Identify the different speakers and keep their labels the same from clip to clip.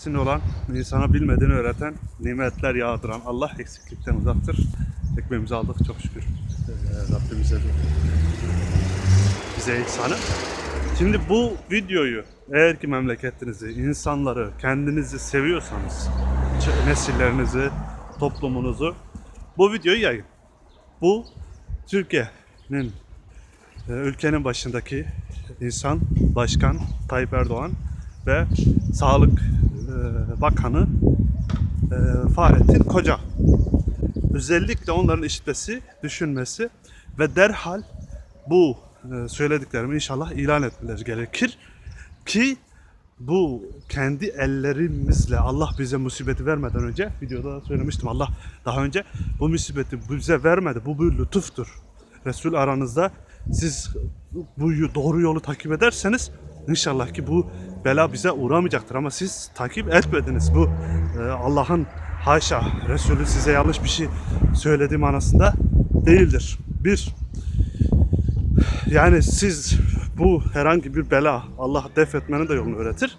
Speaker 1: Sin olan, insana bilmediğini öğreten, nimetler yağdıran Allah eksiklikten uzaktır. Ekmeğimizi aldık çok şükür. Ee, Rabbimize de bize ihsanı. Şimdi bu videoyu eğer ki memleketinizi, insanları, kendinizi seviyorsanız, nesillerinizi, toplumunuzu bu videoyu yayın. Bu Türkiye'nin e, ülkenin başındaki insan, başkan Tayyip Erdoğan ve Sağlık Bakanı e, Fahrettin Koca. Özellikle onların işitmesi, düşünmesi ve derhal bu e, söylediklerimi inşallah ilan etmeleri gerekir ki bu kendi ellerimizle Allah bize musibeti vermeden önce videoda da söylemiştim Allah daha önce bu musibeti bize vermedi bu bir lütuftur. Resul aranızda siz bu doğru yolu takip ederseniz inşallah ki bu bela bize uğramayacaktır ama siz takip etmediniz bu e, Allah'ın haşa Resulü size yanlış bir şey söylediği manasında değildir. Bir, yani siz bu herhangi bir bela Allah def etmenin de yolunu öğretir.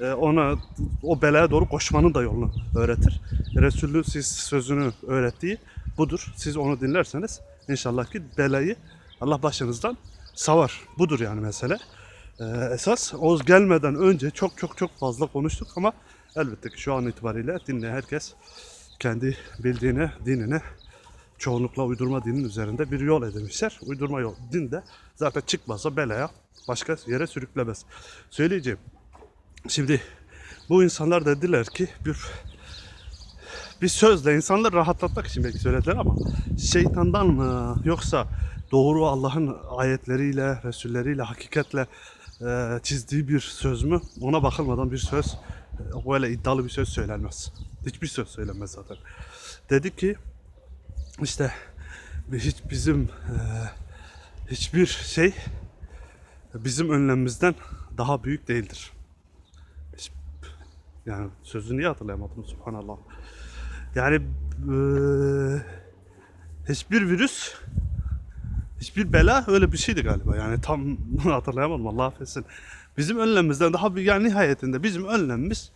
Speaker 1: Ee, ona o belaya doğru koşmanın da yolunu öğretir. Resulü siz sözünü öğrettiği budur. Siz onu dinlerseniz inşallah ki belayı Allah başınızdan savar. Budur yani mesele. Ee, esas o gelmeden önce çok çok çok fazla konuştuk ama elbette ki şu an itibariyle dinleyen herkes kendi bildiğine, dinine çoğunlukla uydurma dinin üzerinde bir yol edinmişler. Uydurma yol din de zaten çıkmazsa belaya başka yere sürüklemez. Söyleyeceğim. Şimdi bu insanlar dediler ki bir bir sözle insanları rahatlatmak için belki söylediler ama şeytandan mı yoksa doğru Allah'ın ayetleriyle, Resulleriyle, hakikatle e, çizdiği bir söz mü? Ona bakılmadan bir söz, e, böyle iddialı bir söz söylenmez. Hiçbir söz söylenmez zaten. Dedi ki işte hiç bizim e, hiçbir şey bizim önlemimizden daha büyük değildir. Yani sözünü niye hatırlayamadım subhanallah. Yani e, hiçbir virüs hiçbir bela öyle bir şeydi galiba. Yani tam hatırlayamadım Allah affetsin. Bizim önlemimizden daha büyük yani nihayetinde bizim önlemimiz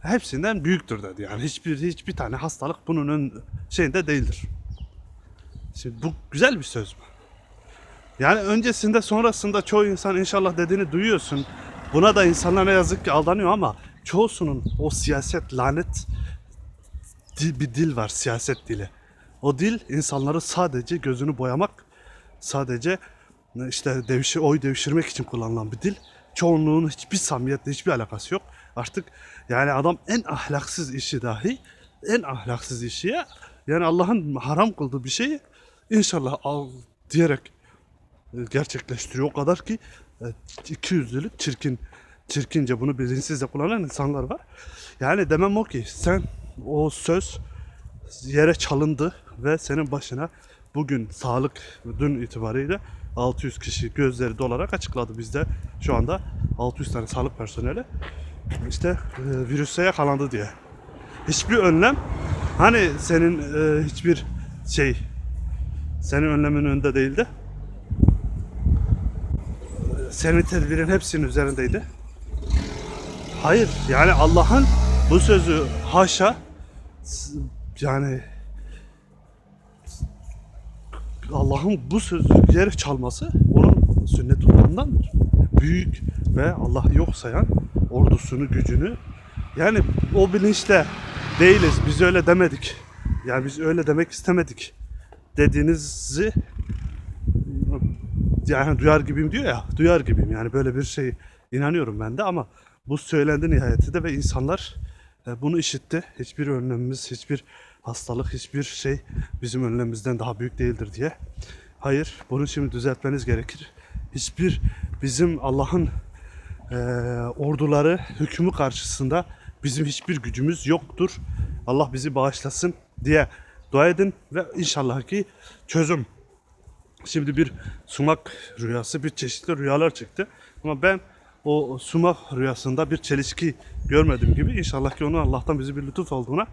Speaker 1: hepsinden büyüktür dedi. Yani hiçbir hiçbir tane hastalık bunun ön şeyinde değildir. Şimdi bu güzel bir söz mü? Yani öncesinde sonrasında çoğu insan inşallah dediğini duyuyorsun. Buna da insanlar ne yazık ki aldanıyor ama çoğusunun o siyaset lanet bir dil var siyaset dili. O dil insanları sadece gözünü boyamak, sadece işte devşir, oy devşirmek için kullanılan bir dil. Çoğunluğun hiçbir samimiyetle hiçbir alakası yok. Artık yani adam en ahlaksız işi dahi en ahlaksız işi ya yani Allah'ın haram kıldığı bir şeyi inşallah al diyerek e, gerçekleştiriyor. O kadar ki e, iki yüzlülük çirkin çirkince bunu bilinçsizce kullanan insanlar var. Yani demem o ki sen o söz yere çalındı ve senin başına bugün sağlık dün itibariyle 600 kişi gözleri dolarak açıkladı bizde şu anda 600 tane sağlık personeli işte e, virüse yakalandı diye. Hiçbir önlem hani senin e, hiçbir şey senin önlemin önünde değildi. Senin tedbirin hepsinin üzerindeydi. Hayır yani Allah'ın bu sözü haşa yani Allah'ın bu sözü yere çalması onun sünnet olandandır. Büyük ve Allah yok sayan ordusunu, gücünü yani o bilinçle değiliz. Biz öyle demedik. Yani biz öyle demek istemedik dediğinizi yani duyar gibiyim diyor ya duyar gibiyim yani böyle bir şey inanıyorum ben de ama bu söylendi nihayetinde ve insanlar bunu işitti. Hiçbir önlemimiz, hiçbir hastalık, hiçbir şey bizim önlemimizden daha büyük değildir diye. Hayır, bunu şimdi düzeltmeniz gerekir. Hiçbir bizim Allah'ın e, orduları hükmü karşısında bizim hiçbir gücümüz yoktur. Allah bizi bağışlasın diye dua edin ve inşallah ki çözüm Şimdi bir sumak rüyası, bir çeşitli rüyalar çıktı. Ama ben o sumak rüyasında bir çelişki görmediğim gibi inşallah ki onun Allah'tan bizi bir lütuf olduğuna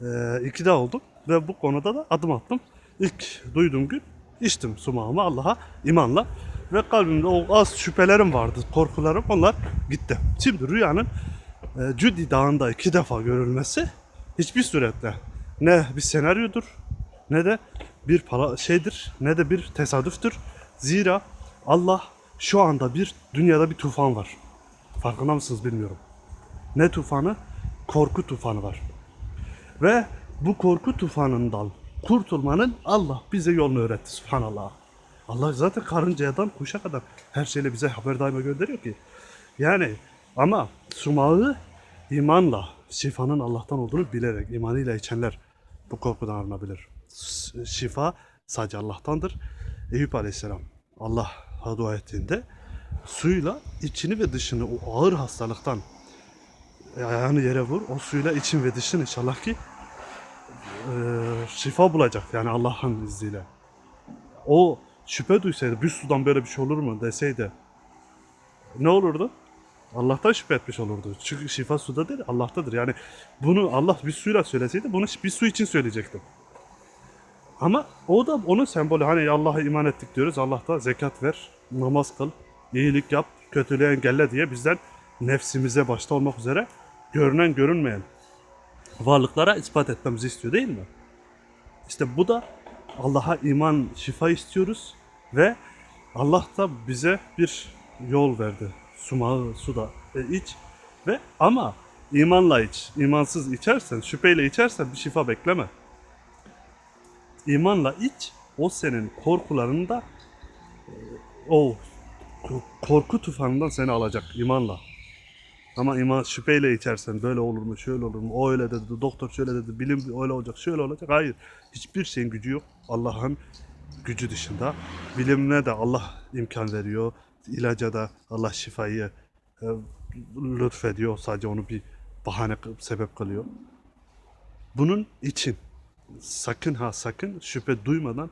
Speaker 1: e, ikna oldum. Ve bu konuda da adım attım. İlk duyduğum gün içtim sumağımı Allah'a imanla. Ve kalbimde o az şüphelerim vardı, korkularım onlar gitti. Şimdi rüyanın e, Cudi Dağı'nda iki defa görülmesi hiçbir surette ne bir senaryodur ne de bir para şeydir ne de bir tesadüftür. Zira Allah şu anda bir dünyada bir tufan var. Farkında mısınız bilmiyorum. Ne tufanı? Korku tufanı var. Ve bu korku tufanından kurtulmanın Allah bize yolunu öğretti. Subhanallah. Allah zaten karıncadan kuşa kadar her şeyle bize haber daima gönderiyor ki. Yani ama sumağı imanla, şifanın Allah'tan olduğunu bilerek, imanıyla içenler bu korkudan arınabilir. Şifa sadece Allah'tandır. Eyüp Aleyhisselam Allah'a dua ettiğinde suyla içini ve dışını o ağır hastalıktan ayağını yere vur. O suyla için ve dışın inşallah ki e, şifa bulacak. Yani Allah'ın izniyle. O şüphe duysaydı bir sudan böyle bir şey olur mu deseydi ne olurdu? Allah'tan şüphe etmiş olurdu. Çünkü şifa suda değil Allah'tadır. Yani bunu Allah bir suyla söyleseydi bunu bir su için söyleyecektim. Ama o da onun sembolü. Hani Allah'a iman ettik diyoruz. Allah da zekat ver, namaz kıl, iyilik yap, kötülüğü engelle diye bizden nefsimize başta olmak üzere görünen görünmeyen varlıklara ispat etmemizi istiyor değil mi? İşte bu da Allah'a iman, şifa istiyoruz ve Allah da bize bir yol verdi. Sumağı suda e, iç ve ama imanla iç. İmansız içersen, şüpheyle içersen bir şifa bekleme. İmanla iç, o senin korkularını da e, o korku tufanından seni alacak imanla. Ama iman şüpheyle içersen böyle olur mu, şöyle olur mu, o öyle dedi, doktor şöyle dedi, bilim öyle olacak, şöyle olacak. Hayır, hiçbir şeyin gücü yok. Allah'ın gücü dışında. Bilimine de Allah imkan veriyor. İlaca da Allah şifayı e, lütfediyor. Sadece onu bir bahane, sebep kılıyor. Bunun için sakın ha sakın şüphe duymadan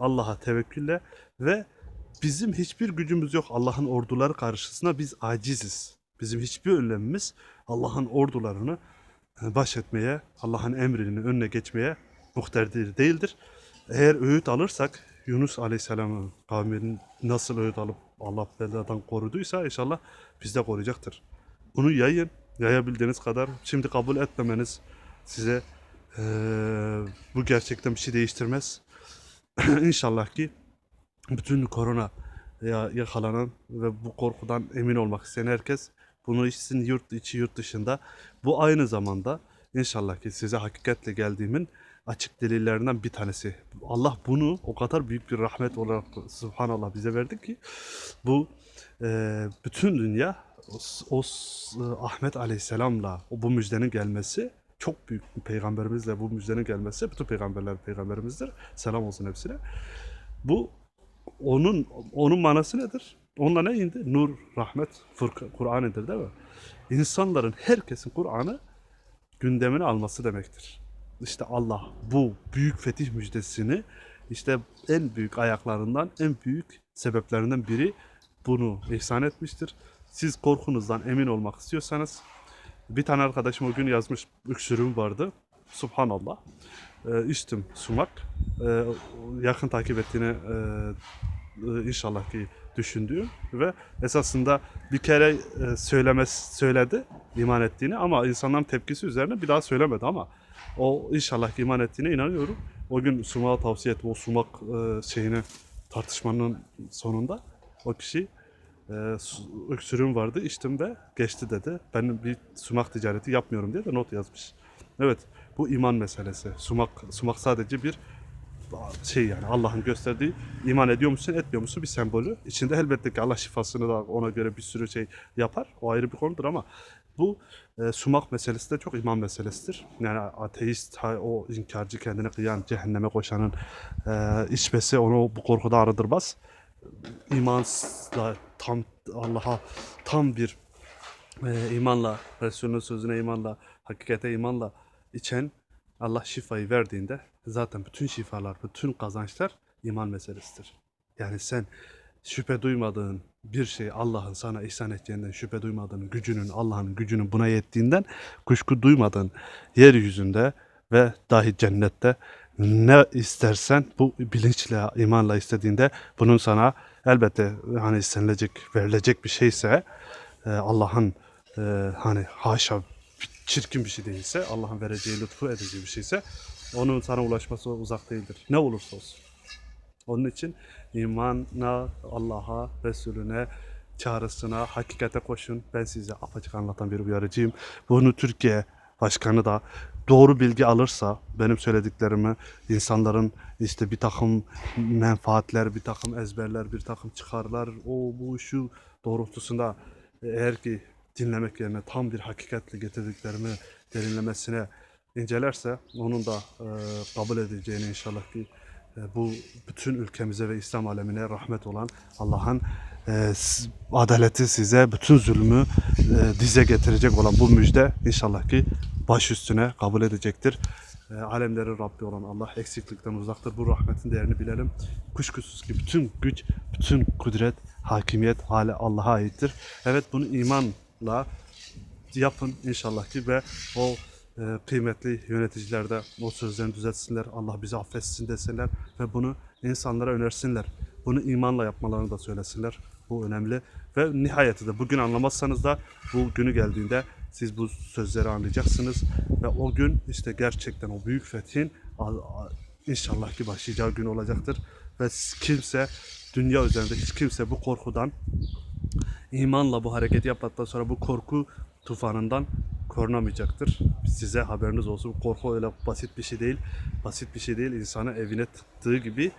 Speaker 1: Allah'a tevekkülle ve bizim hiçbir gücümüz yok Allah'ın orduları karşısında biz aciziz. Bizim hiçbir önlemimiz Allah'ın ordularını e, baş etmeye, Allah'ın emrinin önüne geçmeye muhterdir değildir. Eğer öğüt alırsak Yunus Aleyhisselam'ın kavminin nasıl öğüt alıp Allah beladan koruduysa inşallah biz de koruyacaktır. Bunu yayın, yayabildiğiniz kadar. Şimdi kabul etmemeniz size eee, bu gerçekten bir şey değiştirmez. İnşallah ki bütün korona ya yakalanan ve bu korkudan emin olmak isteyen herkes bunu içsin yurt içi yurt dışında. Bu aynı zamanda inşallah ki size hakikatle geldiğimin açık delillerinden bir tanesi. Allah bunu o kadar büyük bir rahmet olarak subhanallah bize verdi ki bu e, bütün dünya o, o e, Ahmet Aleyhisselam'la o bu müjdenin gelmesi çok büyük bir peygamberimizle bu müjdenin gelmesi bütün peygamberler peygamberimizdir. Selam olsun hepsine. Bu onun onun manası nedir? Onunla ne indi? Nur, rahmet, Furkan, Kur'an indir değil mi? İnsanların herkesin Kur'an'ı gündemine alması demektir. İşte Allah bu büyük fetih müjdesini işte en büyük ayaklarından, en büyük sebeplerinden biri bunu ihsan etmiştir. Siz korkunuzdan emin olmak istiyorsanız bir tane arkadaşım o gün yazmış öksürüğüm vardı. Subhanallah. Ee, içtim sumak. Ee, yakın takip ettiğini e, e, inşallah ki düşündüğüm ve esasında bir kere e, söylemez söyledi iman ettiğini ama insanların tepkisi üzerine bir daha söylemedi ama o inşallah ki iman ettiğine inanıyorum. O gün sumağı tavsiye etti. O sumak e, şeyini tartışmanın sonunda o kişi öksürüğüm vardı içtim ve geçti dedi. Ben bir sumak ticareti yapmıyorum diye de not yazmış. Evet bu iman meselesi. Sumak sumak sadece bir şey yani Allah'ın gösterdiği iman ediyor musun etmiyor musun bir sembolü. İçinde elbette ki Allah şifasını da ona göre bir sürü şey yapar. O ayrı bir konudur ama bu e, sumak meselesi de çok iman meselesidir. Yani ateist, o inkarcı kendini kıyan, cehenneme koşanın e, içmesi onu bu korkuda arındırmaz. İmansla tam Allah'a tam bir e, imanla, Resulünün sözüne imanla, hakikate imanla içen Allah şifayı verdiğinde zaten bütün şifalar, bütün kazançlar iman meselesidir. Yani sen şüphe duymadığın bir şey Allah'ın sana ihsan edeceğinden şüphe duymadığın gücünün, Allah'ın gücünün buna yettiğinden kuşku duymadığın yeryüzünde ve dahi cennette ne istersen bu bilinçle, imanla istediğinde bunun sana elbette hani istenilecek, verilecek bir şeyse e, Allah'ın e, hani haşa çirkin bir şey değilse, Allah'ın vereceği lütfu edeceği bir şeyse onun sana ulaşması uzak değildir. Ne olursa olsun. Onun için imana, Allah'a, Resulüne, çağrısına, hakikate koşun. Ben size apaçık anlatan bir uyarıcıyım. Bunu Türkiye Başkanı da doğru bilgi alırsa benim söylediklerimi insanların işte bir takım menfaatler, bir takım ezberler, bir takım çıkarlar, o bu şu doğrultusunda eğer ki dinlemek yerine tam bir hakikatle getirdiklerimi derinlemesine incelerse onun da e, kabul edeceğini inşallah ki e, bu bütün ülkemize ve İslam alemine rahmet olan Allah'ın e, adaleti size bütün zulmü e, dize getirecek olan bu müjde inşallah ki baş üstüne kabul edecektir. E, alemlerin Rabbi olan Allah eksiklikten uzaktır. Bu rahmetin değerini bilelim. Kuşkusuz ki bütün güç, bütün kudret, hakimiyet hali Allah'a aittir. Evet bunu imanla yapın inşallah ki ve o e, kıymetli yöneticiler de o sözlerini düzeltsinler. Allah bizi affetsin desinler ve bunu insanlara önersinler. Bunu imanla yapmalarını da söylesinler. Bu önemli. Ve nihayetinde bugün anlamazsanız da bu günü geldiğinde siz bu sözleri anlayacaksınız. Ve o gün işte gerçekten o büyük fethin inşallah ki başlayacağı gün olacaktır. Ve kimse dünya üzerinde hiç kimse bu korkudan imanla bu hareketi yaptıktan sonra bu korku tufanından korunamayacaktır. Size haberiniz olsun. Korku öyle basit bir şey değil. Basit bir şey değil. İnsanı evine tıktığı gibi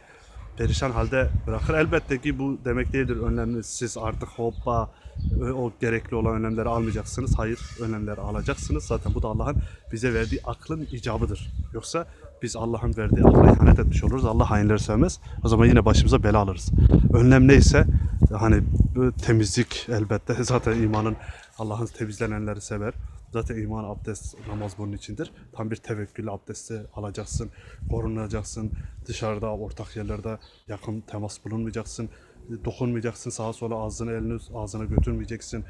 Speaker 1: perişan halde bırakır. Elbette ki bu demek değildir. Önleminiz siz artık hoppa o gerekli olan önlemleri almayacaksınız. Hayır, önlemleri alacaksınız. Zaten bu da Allah'ın bize verdiği aklın icabıdır. Yoksa biz Allah'ın verdiği akla ihanet etmiş oluruz. Allah hainleri sevmez. O zaman yine başımıza bela alırız. Önlem neyse hani temizlik elbette zaten imanın Allah'ın temizlenenleri sever. Zaten iman, abdest, namaz bunun içindir. Tam bir tevekkül abdesti alacaksın, korunacaksın. Dışarıda, ortak yerlerde yakın temas bulunmayacaksın. Dokunmayacaksın sağa sola ağzını elini ağzına götürmeyeceksin.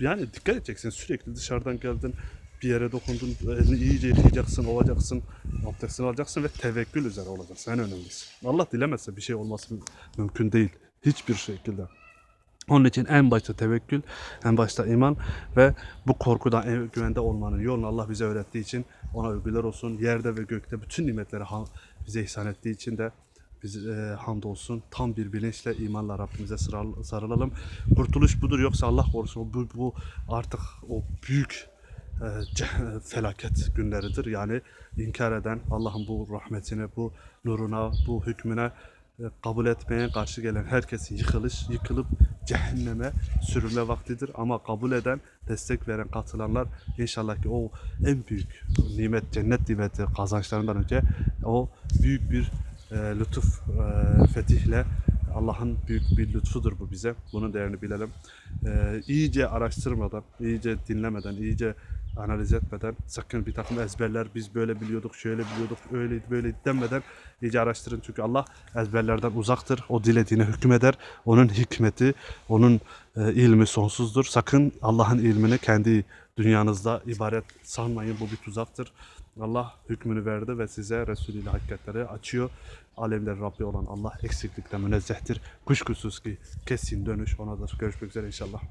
Speaker 1: Yani dikkat edeceksin sürekli dışarıdan geldin bir yere dokundun elini iyice yıkayacaksın, olacaksın, abdestini alacaksın ve tevekkül üzere olacaksın en önemlisi. Allah dilemezse bir şey olması mümkün değil hiçbir şekilde. Onun için en başta tevekkül, en başta iman ve bu korkudan en güvende olmanın yolunu Allah bize öğrettiği için ona övgüler olsun. Yerde ve gökte bütün nimetleri bize ihsan ettiği için de biz e, hamdolsun. Tam bir bilinçle imanla Rabbimize sarılalım. Kurtuluş budur yoksa Allah korusun bu, bu artık o büyük e, felaket günleridir. Yani inkar eden Allah'ın bu rahmetine, bu nuruna, bu hükmüne kabul etmeyen, karşı gelen herkesin yıkılış, yıkılıp cehenneme sürülme vaktidir. Ama kabul eden, destek veren, katılanlar inşallah ki o en büyük nimet, cennet nimeti kazançlarından önce o büyük bir e, lütuf, e, fetihle Allah'ın büyük bir lütfudur bu bize. Bunun değerini bilelim. E, iyice araştırmadan, iyice dinlemeden, iyice analiz etmeden sakın bir takım ezberler biz böyle biliyorduk, şöyle biliyorduk, öyleydi, böyleydi denmeden iyice araştırın. Çünkü Allah ezberlerden uzaktır. O dilediğine hükmeder. Onun hikmeti, onun e, ilmi sonsuzdur. Sakın Allah'ın ilmini kendi dünyanızda ibaret sanmayın. Bu bir tuzaktır. Allah hükmünü verdi ve size Resulü ile hakikatleri açıyor. Alemler Rabbi olan Allah eksiklikten münezzehtir. Kuşkusuz ki kesin dönüş onadır. Görüşmek üzere inşallah.